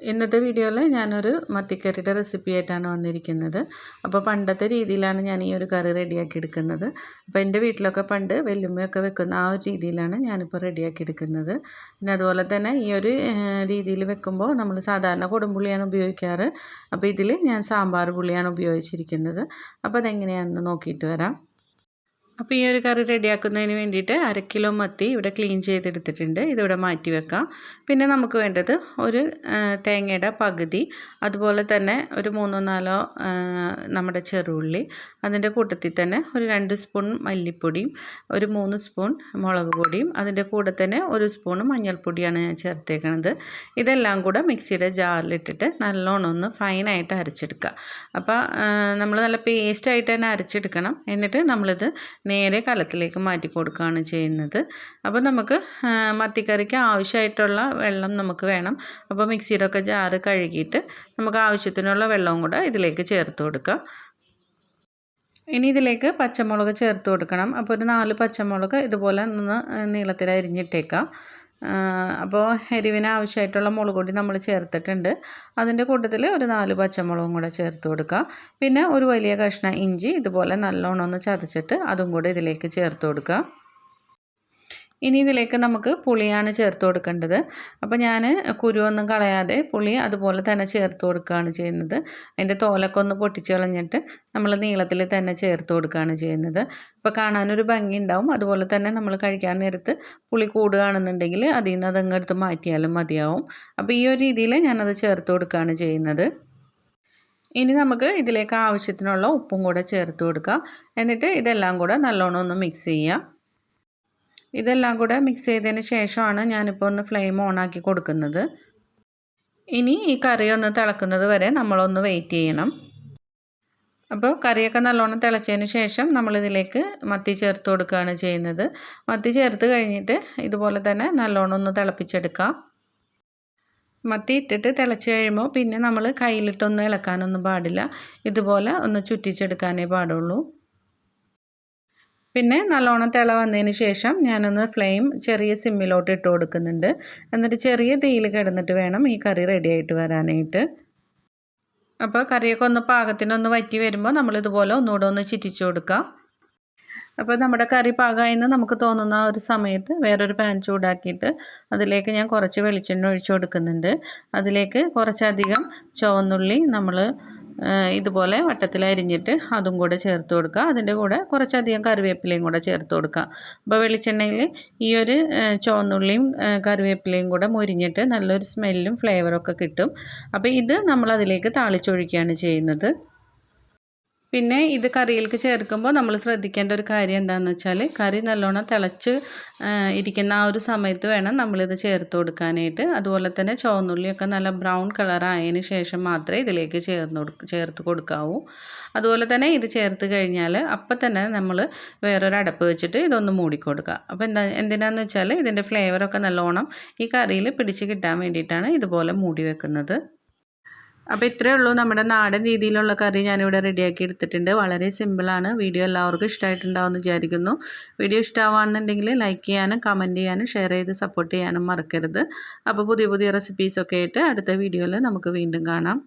ഇന്നത്തെ വീഡിയോയിൽ ഞാനൊരു മത്തിക്കറിയുടെ റെസിപ്പി ആയിട്ടാണ് വന്നിരിക്കുന്നത്. അപ്പോൾ പണ്ടത്തെ രീതിയിലാണ് ഞാൻ ഈ ഒരു കറി റെഡിയാക്കി എടുക്കുന്നത്. അപ്പോൾ എന്റെ വീട്ടിലൊക്കെ പണ്ട് വെല്ലുമ്മയൊക്കെ വെക്കുന്ന ആ ഒരു രീതിയിലാണ് ഞാനിപ്പോൾ റെഡിയാക്കി എടുക്കുന്നത്. പിന്നെ അതുപോലെ തന്നെ ഈ ഒരു രീതിയിൽ വെക്കുമ്പോൾ നമ്മൾ സാധാരണ കൊടുമ്പുള്ളിയാണ് ഉപയോഗിക്കാറ്. അപ്പോൾ ഇതിൽ ഞാൻ സാമ്പാർ പുളിയാണ് ഉപയോഗിച്ചിരിക്കുന്നത്. അപ്പോൾ അതെങ്ങനെയാണെന്ന് നോക്കിയിട്ട് വരാം. അപ്പോൾ ഈ ഒരു കറി റെഡിയാക്കുന്നതിന് വേണ്ടിയിട്ട് അര കിലോ മത്തി ഇവിടെ ക്ലീൻ ചെയ്തെടുത്തിട്ടുണ്ട്. ഇതിവിടെ മാറ്റി വെക്കാം. പിന്നെ നമുക്ക് വേണ്ടത് ഒരു തേങ്ങയുടെ പകുതി അതുപോലെ തന്നെ ഒരു മൂന്നോ നാലോ നമ്മുടെ ചെറുള്ളി അതിന്റെ കൂട്ടത്തിൽ തന്നെ ഒരു രണ്ട് സ്പൂൺ മല്ലിപ്പൊടിയും ഒരു മൂന്ന് സ്പൂൺ മുളക് പൊടിയും അതിന്റെ കൂടെ തന്നെ ഒരു സ്പൂൺ മഞ്ഞൾപ്പൊടിയാണ് ഞാൻ ചേർത്തേക്കണത്. ഇതെല്ലാം കൂടെ മിക്സിയുടെ ജാറിലിട്ടിട്ട് നല്ലോണം ഒന്ന് ഫൈനായിട്ട് അരച്ചെടുക്കുക. അപ്പോൾ നമ്മൾ നല്ല പേസ്റ്റായിട്ട് തന്നെ അരച്ചെടുക്കണം. എന്നിട്ട് നമ്മളിത് നേരെ കലത്തിലേക്ക് മാറ്റി കൊടുക്കുകയാണ് ചെയ്യുന്നത്. അപ്പോൾ നമുക്ക് മത്തിക്കറിക്ക് ആവശ്യമായിട്ടുള്ള വെള്ളം നമുക്ക് വേണം. അപ്പോൾ മിക്സിയിലൊക്കെ ഒക്കെ ജാറ് കഴുകിയിട്ട് നമുക്ക് ആവശ്യത്തിനുള്ള വെള്ളവും കൂടെ ഇതിലേക്ക് ചേർത്ത് കൊടുക്കുക. ഇനി ഇതിലേക്ക് പച്ചമുളക് ചേർത്ത് കൊടുക്കണം. അപ്പോൾ ഒരു നാല് പച്ചമുളക് ഇതുപോലെ ഒന്ന് നീളത്തിൽ അരിഞ്ഞിട്ടേക്കാം. അപ്പോൾ എരിവിന് ആവശ്യമായിട്ടുള്ള മുളക് പൊടി നമ്മൾ ചേർത്തിട്ടുണ്ട്. അതിന്റെ കൂട്ടത്തിൽ ഒരു നാല് പച്ചമുളകും കൂടെ ചേർത്ത് കൊടുക്കുക പിന്നെ ഒരു വലിയ കഷ്ണം ഇഞ്ചി ഇതുപോലെ നല്ലോണം ഒന്ന് ചതച്ചിട്ട് അതും കൂടെ ഇതിലേക്ക് ചേർത്ത് കൊടുക്കുക ഇനി ഇതിലേക്ക് നമുക്ക് പുളിയാണ് ചേർത്ത് കൊടുക്കേണ്ടത്. അപ്പോൾ ഞാൻ കുരുവൊന്നും കളയാതെ പുളി അതുപോലെ തന്നെ ചേർത്ത് കൊടുക്കുകയാണ് ചെയ്യുന്നത്. അതിന്റെ തോലൊക്കെ ഒന്ന് പൊട്ടിച്ച് കളഞ്ഞിട്ട് നമ്മൾ നീളത്തിൽ തന്നെ ചേർത്ത് കൊടുക്കുകയാണ് ചെയ്യുന്നത്. അപ്പോൾ കാണാനൊരു ഭംഗി ഉണ്ടാവും. അതുപോലെ തന്നെ നമ്മൾ കഴിക്കാൻ നേരത്ത് പുളി കൂടുകയാണെന്നുണ്ടെങ്കിൽ അതിൽ നിന്ന് അതങ്ങ് എടുത്ത് മാറ്റിയാലും മതിയാവും. അപ്പോൾ ഈ ഒരു രീതിയിൽ ഞാനത് ചേർത്ത് കൊടുക്കുകയാണ് ചെയ്യുന്നത്. ഇനി നമുക്ക് ഇതിലേക്ക് ആവശ്യത്തിനുള്ള ഉപ്പും കൂടെ ചേർത്ത് കൊടുക്കാം. എന്നിട്ട് ഇതെല്ലാം കൂടെ നല്ലോണം ഒന്ന് മിക്സ് ചെയ്യാം. ഇതെല്ലാം കൂടെ മിക്സ് ചെയ്തതിന് ശേഷമാണ് ഞാനിപ്പോൾ ഒന്ന് ഫ്ലെയിം ഓൺ ആക്കി കൊടുക്കുന്നത്. ഇനി ഈ കറി ഒന്ന് തിളക്കുന്നത് വരെ നമ്മളൊന്ന് വെയിറ്റ് ചെയ്യണം. അപ്പോൾ കറിയൊക്കെ നല്ലോണം തിളച്ചതിന് ശേഷം നമ്മളിതിലേക്ക് മത്തി ചേർത്ത് കൊടുക്കുകയാണ് ചെയ്യുന്നത്. മത്തി ചേർത്ത് കഴിഞ്ഞിട്ട് ഇതുപോലെ തന്നെ നല്ലോണം ഒന്ന് തിളപ്പിച്ചെടുക്കാം. മത്തി ഇട്ടിട്ട് തിളച്ച് കഴിയുമ്പോൾ പിന്നെ നമ്മൾ കയ്യിലിട്ടൊന്നും ഇളക്കാനൊന്നും പാടില്ല. ഇതുപോലെ ഒന്ന് ചുറ്റിച്ചെടുക്കാനേ പാടുള്ളൂ. പിന്നെ നല്ലോണം തിള വന്നതിന് ശേഷം ഞാനൊന്ന് ഫ്ലെയിം ചെറിയ സിമ്മിലോട്ട് ഇട്ട് കൊടുക്കുന്നുണ്ട്. എന്നിട്ട് ചെറിയ തീയിൽ കിടന്നിട്ട് വേണം ഈ കറി റെഡിയായിട്ട് വരാനായിട്ട്. അപ്പോൾ കറിയൊക്കെ ഒന്ന് പാകത്തിനൊന്ന് വറ്റി വരുമ്പോൾ നമ്മളിതുപോലെ ഒന്നുകൂടെ ഒന്ന് ചിറ്റിച്ചു കൊടുക്കാം. അപ്പോൾ നമ്മുടെ കറി പാകമായെന്ന് നമുക്ക് തോന്നുന്ന ആ ഒരു സമയത്ത് വേറൊരു പാൻ ചൂടാക്കിയിട്ട് അതിലേക്ക് ഞാൻ കുറച്ച് വെളിച്ചെണ്ണ ഒഴിച്ചു കൊടുക്കുന്നുണ്ട്. അതിലേക്ക് കുറച്ചധികം ചുവന്നുള്ളി നമ്മൾ ഇതുപോലെ വട്ടത്തിൽ അരിഞ്ഞിട്ട് അതും കൂടെ ചേർത്ത് കൊടുക്കുക. അതിന്റെ കൂടെ കുറച്ചധികം കറിവേപ്പിലയും കൂടെ ചേർത്ത് കൊടുക്കുക. അപ്പോൾ വെളിച്ചെണ്ണയിൽ ഈ ഒരു ചുവന്നുള്ളിയും കറിവേപ്പിലയും കൂടെ മുരിഞ്ഞിട്ട് നല്ലൊരു സ്മെല്ലും ഫ്ലേവറൊക്കെ കിട്ടും. അപ്പോൾ ഇത് നമ്മൾ അതിലേക്ക് താളിച്ചൊഴിക്കുകയാണ് ചെയ്യുന്നത്. പിന്നെ ഇത് കറിയിലേക്ക് ചേർക്കുമ്പോൾ നമ്മൾ ശ്രദ്ധിക്കേണ്ട ഒരു കാര്യം എന്താണെന്ന് വെച്ചാൽ കറി നല്ലോണം തിളച്ച് ഇരിക്കുന്ന ആ ഒരു സമയത്ത് വേണം നമ്മളിത് ചേർത്ത് കൊടുക്കാനായിട്ട്. അതുപോലെ തന്നെ ചുവന്നുള്ളിയൊക്കെ നല്ല ബ്രൗൺ കളറായതിന് ശേഷം മാത്രമേ ഇതിലേക്ക് ചേർന്ന് ചേർത്ത് കൊടുക്കാവൂ. അതുപോലെ തന്നെ ഇത് ചേർത്ത് കഴിഞ്ഞാൽ അപ്പം തന്നെ നമ്മൾ വേറൊരു അടപ്പ് വെച്ചിട്ട് ഇതൊന്ന് മൂടിക്കൊടുക്കുക അപ്പോൾ എന്താ എന്തിനാന്ന് വെച്ചാൽ ഇതിന്റെ ഫ്ലേവറൊക്കെ നല്ലോണം ഈ കറിയിൽ പിടിച്ച് കിട്ടാൻ വേണ്ടിയിട്ടാണ് ഇതുപോലെ മൂടി വെക്കുന്നത്. അപ്പോൾ ഇത്രയേ ഉള്ളൂ. നമ്മുടെ നാടൻ രീതിയിലുള്ള കറി ഞാനിവിടെ റെഡിയാക്കി എടുത്തിട്ടുണ്ട്. വളരെ സിമ്പിളാണ് വീഡിയോ എല്ലാവർക്കും ഇഷ്ടമായിട്ടുണ്ടാവുമെന്ന് വിചാരിക്കുന്നു. വീഡിയോ ഇഷ്ടമാണെന്നുണ്ടെങ്കിൽ ലൈക്ക് ചെയ്യാനും കമന്റ് ചെയ്യാനും ഷെയർ ചെയ്ത് സപ്പോർട്ട് ചെയ്യാനും മറക്കരുത്. അപ്പോൾ പുതിയ പുതിയ റെസിപ്പീസൊക്കെ ആയിട്ട് അടുത്ത വീഡിയോയിൽ നമുക്ക് വീണ്ടും കാണാം.